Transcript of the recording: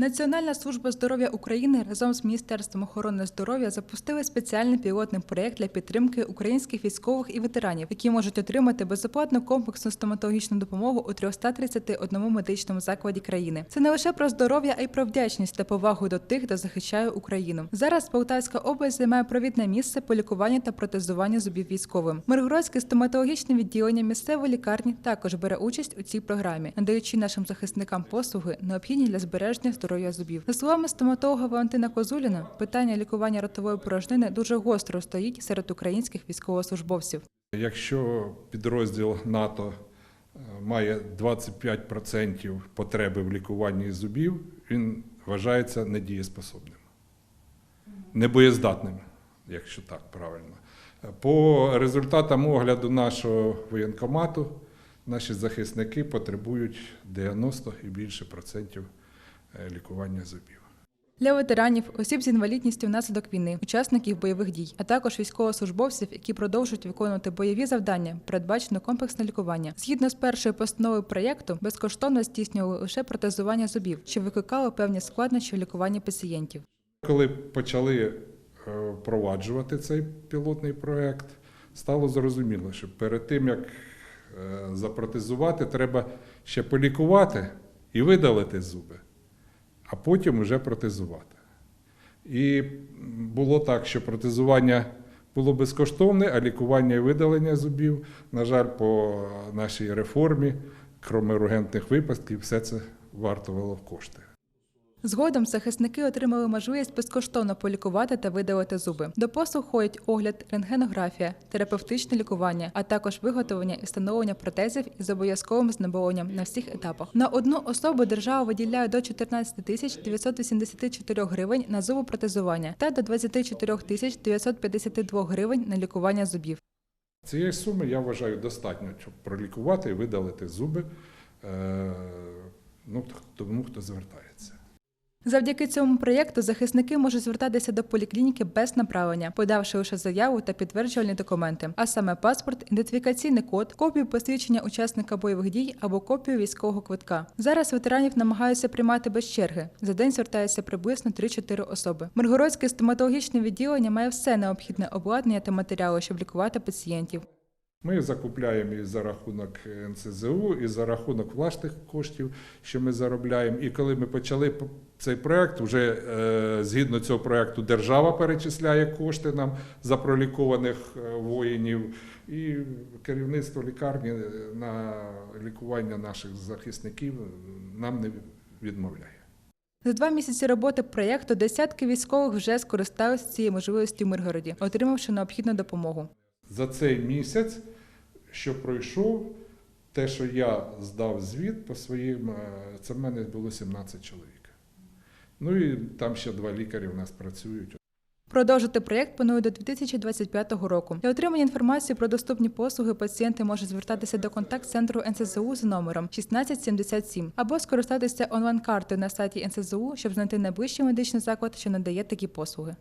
Національна служба здоров'я України разом з Міністерством охорони здоров'я запустили спеціальний пілотний проєкт для підтримки українських військових і ветеранів, які можуть отримати безоплатну комплексну стоматологічну допомогу у 331 медичному закладі країни. Це не лише про здоров'я, а й про вдячність та повагу до тих, хто захищає Україну. Зараз Полтавська область займає провідне місце по лікуванню та протезуванню зубів військовим. Миргородське стоматологічне відділення місцевої лікарні також бере участь у цій програмі, надаючи нашим захисникам послуги, необхідні для збереження здоров'я зубів. За словами стоматолога Валентина Козуліна, питання лікування ротової порожнини дуже гостро стоїть серед українських військовослужбовців. Якщо підрозділ НАТО е, має 25% потреби в лікуванні зубів, він вважається недієспособним, небоєздатним, якщо так правильно. По результатам огляду нашого воєнкомату, наші захисники потребують 90 і більше процентів лікування зубів. Для ветеранів, осіб з інвалідністю внаслідок війни, учасників бойових дій, а також військовослужбовців, які продовжують виконувати бойові завдання, передбачено комплексне лікування. Згідно з першою постановою проєкту, безкоштовно здійснювали лише протезування зубів, що викликало певні складнощі в лікуванні пацієнтів. Коли почали е, впроваджувати цей пілотний проект, стало зрозуміло, що перед тим як е, запротезувати, треба ще полікувати і видалити зуби, а потім вже протезувати. І було так, що протезування було безкоштовне, а лікування і видалення зубів, на жаль, по нашій реформі, крім регентних випадків, все це вартувало кошти. Згодом захисники отримали можливість безкоштовно полікувати та видалити зуби. До послуг входять огляд, рентгенографія, терапевтичне лікування, а також виготовлення і встановлення протезів із обов'язковим знеболенням на всіх етапах. На одну особу держава виділяє до 14 тисяч 984 гривень на зубопротезування та до 24 тисяч 952 гривень на лікування зубів. Цієї суми я вважаю достатньо, щоб пролікувати і видалити зуби е, ну, тому, хто звертається. Завдяки цьому проєкту захисники можуть звертатися до поліклініки без направлення, подавши лише заяву та підтверджувальні документи, а саме паспорт, ідентифікаційний код, копію посвідчення учасника бойових дій або копію військового квитка. Зараз ветеранів намагаються приймати без черги. За день звертаються приблизно 3-4 особи. Миргородське стоматологічне відділення має все необхідне обладнання та матеріали, щоб лікувати пацієнтів. Ми закупляємо і за рахунок НСЗУ, і за рахунок власних коштів, що ми заробляємо. І коли ми почали цей проект, вже е, згідно цього проекту держава перечисляє кошти нам за пролікованих е, воїнів, і керівництво лікарні е, на лікування наших захисників нам не відмовляє. За два місяці роботи проєкту десятки військових вже скористалися цією можливістю в Миргороді, отримавши необхідну допомогу. За цей місяць, що пройшов, те, що я здав звіт по своїм, е, це в мене було 17 чоловік. Ну і там ще два лікарі у нас працюють. Продовжити проєкт планують до 2025 року. Для отримання інформації про доступні послуги пацієнти можуть звертатися до контакт-центру НСЗУ за номером 1677 або скористатися онлайн-картою на сайті НСЗУ, щоб знайти найближчий медичний заклад, що надає такі послуги.